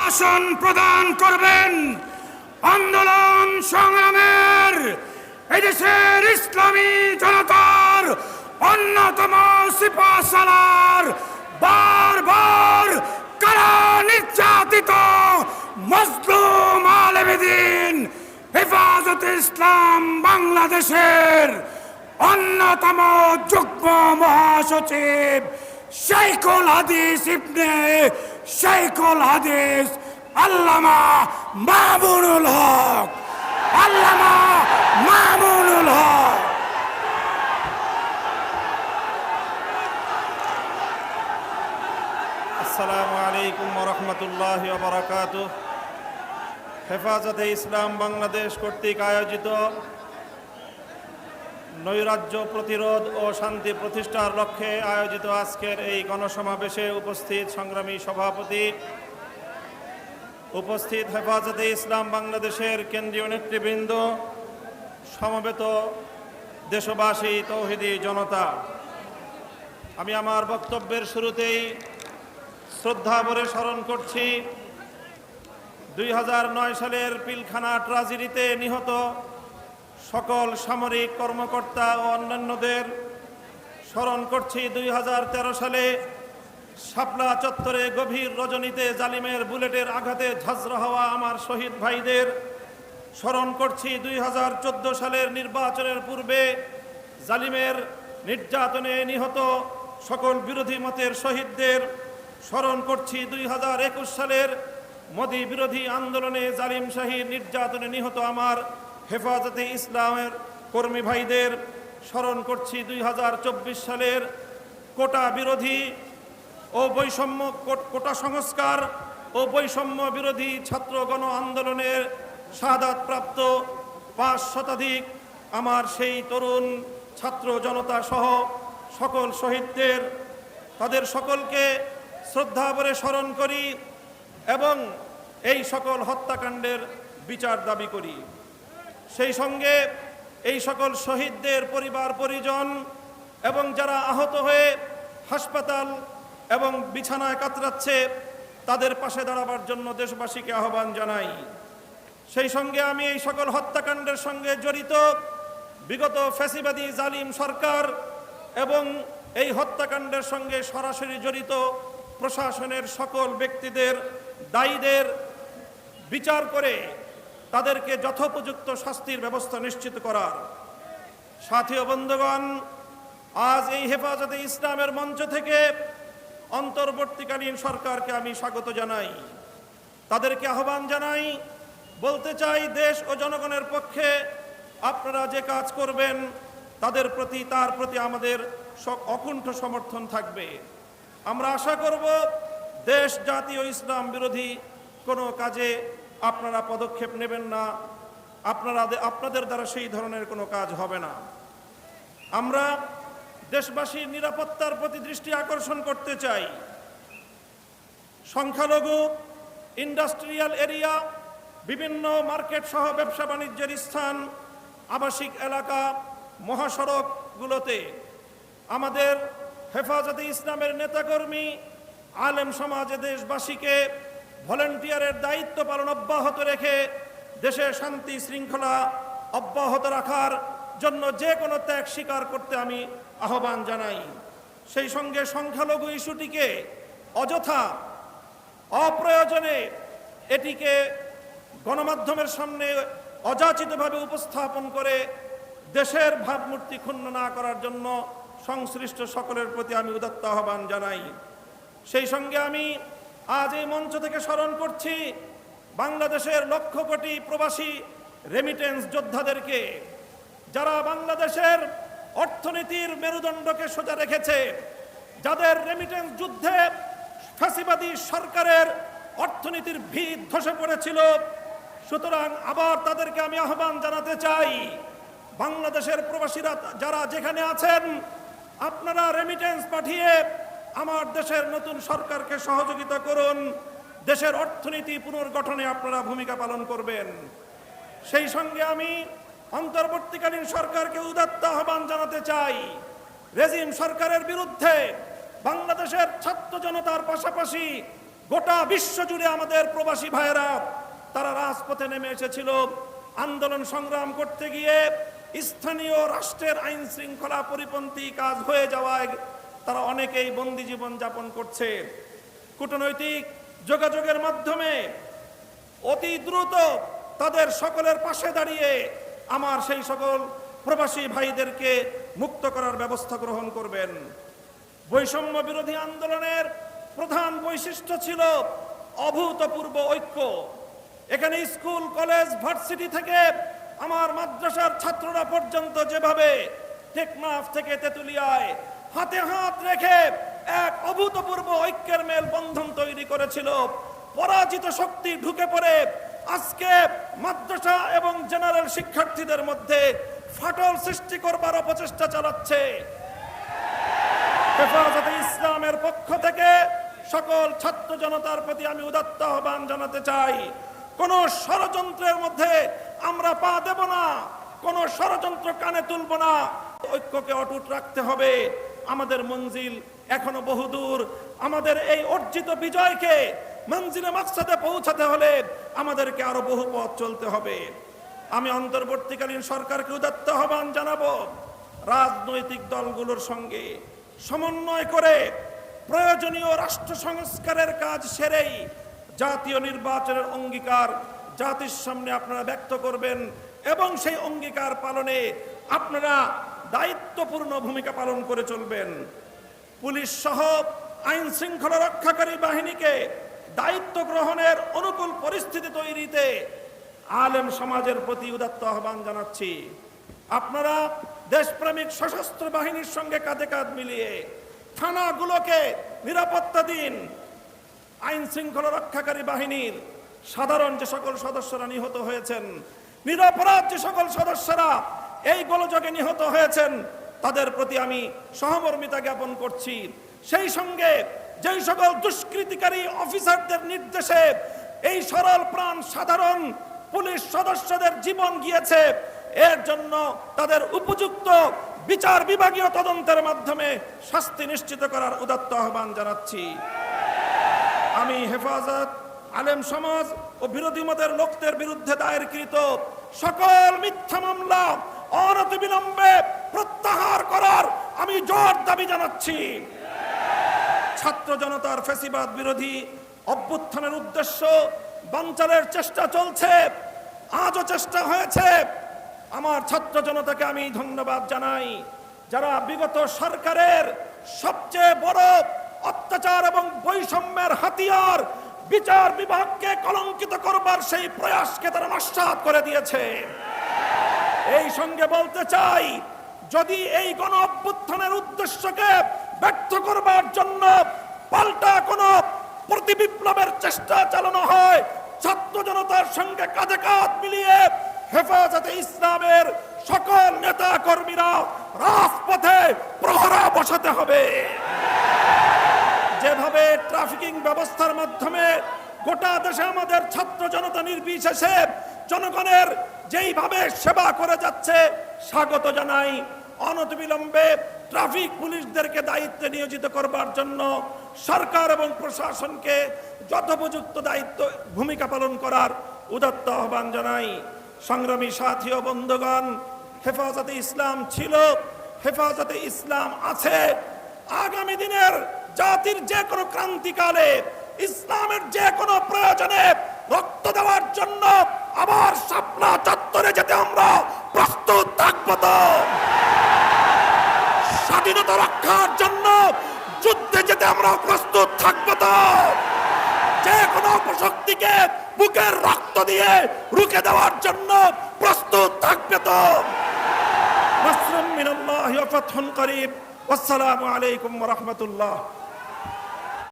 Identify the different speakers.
Speaker 1: আসন প্রদান করবেন আন্দোলন সংগ্রামের এদেশের ইসলামী জনতার অন্যতম সিপাশালার বারবার কারা নির্যাতিত মজলুম আলমেদিন হেফাজত ইসলাম বাংলাদেশের অন্যতম যুগ্ম মহাসচিব শেখুল হাদিস ইবনে শেখুল হাদিস আল্লামা মামুনুল হক। আল্লামা মামুনুল হক।
Speaker 2: আসসালামু আলাইকুম রহমতুল্লাহ বারাকাত হেফাজতে ইসলাম বাংলাদেশ কর্তৃক আয়োজিত নৈরাজ্য প্রতিরোধ ও শান্তি প্রতিষ্ঠার লক্ষ্যে আয়োজিত আজকের এই গণসমাবেশে উপস্থিত সংগ্রামী সভাপতি, উপস্থিত হেফাজতে ইসলাম বাংলাদেশের কেন্দ্রীয় নেতৃবৃন্দ, সমবেত দেশবাসী, তৌহিদি জনতা। আমি আমার বক্তব্যের শুরুতেই শ্রদ্ধা ভরে স্মরণ করছি, দুই হাজার নয় সালের পিলখানা ট্রাজেডিতে নিহত সকল সামরিক কর্মকর্তা ও অন্যান্যদের স্মরণ করছি দুই হাজার তেরো সালে শাপলা চত্বরে গভীর রজনীতে জালিমের বুলেটের আঘাতে ঝাঁঝরা হওয়া আমার শহীদ ভাইদের স্মরণ করছি দুই হাজার চোদ্দ সালের নির্বাচনের পূর্বে জালিমের নির্যাতনে নিহত সকল বিরোধী মতের শহীদদের স্মরণ করছি দুই হাজার একুশ সালের মোদী বিরোধী আন্দোলনে জালিম শাহীর নির্যাতনে নিহত আমার হেফাজতে ইসলামের কর্মী ভাইদের স্মরণ করছি দুই হাজার চব্বিশ সালের কোটা বিরোধী ও বৈষম্য কোটা সংস্কার ও বৈষম্য বিরোধী ছাত্র গণ আন্দোলনের শাহাদাতপ্রাপ্ত পাঁচ শতাধিক আমার সেই তরুণ ছাত্র জনতা সহ সকল শহীদদের, তাদের সকলকে শ্রদ্ধা ভরে স্মরণ করি এবং এই সকল হত্যাকাণ্ডের বিচার দাবি করি। সেই সঙ্গে এই সকল শহীদদের পরিবার, পরিজন এবং যারা আহত হয়ে হাসপাতাল এবং বিছানায় কাতরাচ্ছে, তাদের পাশে দাঁড়াবার জন্য দেশবাসীকে আহ্বান জানাই। সেই সঙ্গে আমি এই সকল হত্যাকাণ্ডের সঙ্গে জড়িত বিগত ফ্যাসিবাদী জালিম সরকার এবং এই হত্যাকাণ্ডের সঙ্গে সরাসরি জড়িত প্রশাসনের সকল ব্যক্তিদের, দায়ীদের বিচার করে তাদেরকে যথোপযুক্ত শাস্তির ব্যবস্থা নিশ্চিত করার। সাথী ও বন্ধুগণ, আজ এই হেফাজতে ইসলামের মঞ্চ থেকে অন্তর্বর্তীকালীন সরকারকে আমি স্বাগত জানাই। তাদেরকে আহ্বান জানাই, বলতে চাই দেশ ও জনগণের পক্ষে আপনারা যে কাজ করবেন, তাদের প্রতি, তার প্রতি আমাদের অকুণ্ঠ সমর্থন থাকবে। আমরা আশা করব দেশ, জাতি ও ইসলাম বিরোধী কোনো কাজে আপনারা পদক্ষেপ নেবেন না। আপনারা আপনাদের দ্বারা সেই ধরনের কোনো কাজ হবে না। আমরা দেশবাসীর নিরাপত্তার প্রতি দৃষ্টি আকর্ষণ করতে চাই। সংখ্যালঘু, ইন্ডাস্ট্রিয়াল এরিয়া, বিভিন্ন মার্কেট সহ ব্যবসা বাণিজ্যের স্থান, আবাসিক এলাকা, মহাসড়কগুলোতে। আমাদের হেফাজতে ইসলামের নেতাকর্মী, আলেম সমাজে দেশবাসীকে ভলেন্টিয়ারের দায়িত্ব পালন অব্যাহত রেখে দেশে শান্তি শৃঙ্খলা অব্যাহত রাখার জন্য যে কোনো ত্যাগ স্বীকার করতে আমি আহ্বান জানাই। সেই সঙ্গে সংখ্যালঘু ইস্যুটিকে অযথা অপ্রয়োজনে এটিকে গণমাধ্যমের সামনে অযাচিতভাবে উপস্থাপন করে দেশের ভাবমূর্তি ক্ষুণ্ণ না করার জন্য সংশ্লিষ্ট সকলের প্রতি আমি উদাত্ত আহ্বান জানাই। সেই সঙ্গে আমি আজ এই মঞ্চ থেকে স্মরণ করছি বাংলাদেশের লক্ষ কোটি প্রবাসী রেমিটেন্স যোদ্ধাদেরকে, যারা বাংলাদেশের অর্থনীতির মেরুদণ্ডকে সোজা রেখেছে, যাদের রেমিটেন্স যুদ্ধে ফ্যাসিবাদী সরকারের অর্থনীতির ভিত ধসে পড়েছিল। সুতরাং আবার তাদেরকে আমি আহ্বান জানাতে চাই, বাংলাদেশের প্রবাসীরা যারা যেখানে আছেন, আপনারা রেমিটেন্স পাঠিয়ে আমার দেশের নতুন সরকারকে সহযোগিতা করুন। দেশের অর্থনীতি পুনর্গঠনে আপনারা ভূমিকা পালন করবেন। সেই সঙ্গে আমি অন্তর্বর্তীকালীন সরকারকে উদাত্ত আহ্বান জানাতে চাই। রেজিম সরকারের বিরুদ্ধে বাংলাদেশের ছাত্র জনতার পাশাপাশি গোটা বিশ্ব জুড়ে আমাদের প্রবাসী ভাইয়েরা, তারা রাজপথে নেমে এসেছিল। আন্দোলন সংগ্রাম করতে গিয়ে স্থানীয় রাষ্ট্রের আইন শৃঙ্খলা পরিপন্থী কাজ হয়ে যাওয়ায় তারা অনেকেই বন্দি জীবন যাপন করছে। কূটনৈতিক যোগাযোগের মাধ্যমে অতি দ্রুত তাদের সকলের পাশে দাঁড়িয়ে আমার সেই সকল প্রবাসী ভাইদেরকে মুক্ত করার ব্যবস্থা গ্রহণ করবেন। বৈষম্য বিরোধী আন্দোলনের প্রধান বৈশিষ্ট্য ছিল অভূতপূর্ব ঐক্য। এখানে স্কুল, কলেজ, ভার্সিটি থেকে আমার মাদ্রাসার ছাত্ররা পর্যন্ত যেভাবে টেকনাফ থেকে তেতুলিয়ায় হাতে হাত রেখে এক অভূতপূর্ব ঐক্যের মেল বন্ধন তৈরি করেছিল। পরাজিত শক্তি ঢুকে পড়ে আজকে মাদ্রাসা এবং জেনারেল শিক্ষার্থীদের মধ্যে ফাটল সৃষ্টি করবার অপচেষ্টা চালাচ্ছে। হেফাজতে ইসলামের পক্ষ থেকে সকল ছাত্র জনতার প্রতি আমি উদাত্ত আহ্বান জানাতে চাই, কোন ষড়যন্ত্রের মধ্যে আমরা পা দেব না, কোন ষড়যন্ত্র কানে তুলব না। ঐক্যকে অটুট রাখতে হবে। আমাদের মঞ্জিল এখনও বহুদূর। আমাদের এই অর্জিত বিজয়কে মঞ্জিলে মাকসাদে পৌঁছাতে হলে আমাদেরকে আরও বহু পথ চলতে হবে। আমি অন্তর্বর্তীকালীন সরকারকে উদাত্ত আহ্বান জানাব, রাজনৈতিক দলগুলোর সঙ্গে সমন্বয় করে প্রয়োজনীয় রাষ্ট্র সংস্কারের কাজ সেরেই জাতীয় নির্বাচনের অঙ্গীকার জাতির সামনে আপনারা ব্যক্ত করবেন এবং সেই অঙ্গীকার পালনে আপনারা দায়িত্বপূর্ণ ভূমিকা পালন করে চলবেন। পুলিশ সহ আইন শৃঙ্খলা রক্ষাকারী বাহিনীকে দায়িত্ব গ্রহণের অনুকূল পরিস্থিতি তৈরিতে আলেম সমাজের প্রতি উদাত্ত আহ্বান জানাচ্ছি। আপনারা দেশপ্রেমিক সশস্ত্র বাহিনীর সঙ্গে কাঁধে কাঁধ মিলিয়ে থানাগুলোকে নিরাপত্তা দিন। আইন শৃঙ্খলা রক্ষাকারী বাহিনীর সাধারণ যে সকল সদস্যরা নিহত হয়েছেন, নিরাপরাধ যে সকল সদস্যরা এই গোলযোগে নিহত হয়েছেন, তাদের প্রতি আমি সহমর্মিতা জ্ঞাপন করছি। সেই সঙ্গে যেই সকল দুষ্কৃতিকারী অফিসারদের নির্দেশে এই সরল প্রাণ সাধারণ পুলিশ সদস্যদের জীবন গিয়েছে, এর জন্য তাদের উপযুক্ত বিচার বিভাগীয় তদন্তের মাধ্যমে শাস্তি নিশ্চিত করার উদাত্ত আহ্বান জানাচ্ছি। আমি হেফাজত, আলেম সমাজ ও বিরোধী মতের লোকদের বিরুদ্ধে দায়েরকৃত সকল মিথ্যা মামলা অনতিবিলম্বে প্রত্যাহার করার আমি জোর দাবি জানাচ্ছি। ছাত্র জনতার ফেসিবাদ বিরোধী অভ্যুত্থানের উদ্দেশ্য বাঞ্চালের চেষ্টা চলছে, আজও চেষ্টা হয়েছে। আমার ছাত্র জনতাকে আমি ধন্যবাদ জানাই, যারা বিগত সরকারের সবচেয়ে বড় অত্যাচার এবং বৈষম্যের হাতিয়ার বিচার বিভাগকে কলঙ্কিত করবার সেই প্রয়াসকে তারা নস্বাত করে দিয়েছে। এই সঙ্গে বলতে চাই, যদি এই গণ অভ্যুত্থানের উদ্দেশ্যকে ব্যর্থ করবার জন্য পাল্টা কোন প্রতি বিপ্লবের চেষ্টা চালানো হয়, ছাত্র জনতার সঙ্গে কাঁধে কাঁধ মিলিয়ে হেফাজতে ইসলামের সকল নেতা কর্মীরা রাজপথে প্রহরা বসাতে হবে। যেভাবে ট্রাফিকিং ব্যবস্থার মাধ্যমে গোটা দেশে আমাদের ছাত্র জনতা নির্বিশেষে জনগণের যেইভাবে সেবা করে যাচ্ছে, স্বাগত জানাই। অনতিবিলম্বে ট্রাফিক পুলিশদেরকে দায়িত্বে নিয়োজিত করবার জন্য সরকার এবং প্রশাসনকে যথোপযুক্ত দায়িত্ব, ভূমিকা পালন করার উদাত্ত আহ্বান জানাই। সংগ্রামী সাথী ও বন্ধুগণ, হেফাজতে ইসলাম ছিল, হেফাজতে ইসলাম আছে। আগামী দিনের জাতির যে কোনো ক্রান্তিকালে, ইসলামের যে কোনো প্রয়োজনে রক্ত দেওয়ার জন্য আবার শাপলা চত্বরে যেতে আমরা প্রস্তুত থাকব তো। স্বাধীনতা রক্ষার জন্য যুদ্ধে যেতে আমরা প্রস্তুত থাকব তো। যে কোনো অপশক্তিকে বুকের রক্ত দিয়ে রুখে দেওয়ার জন্য প্রস্তুত থাকবে তো। নাসরুম মিনাল্লাহি ওয়া ফাতহুন করিব। ওয়াসসালামু আলাইকুম ওয়া রাহমাতুল্লাহ।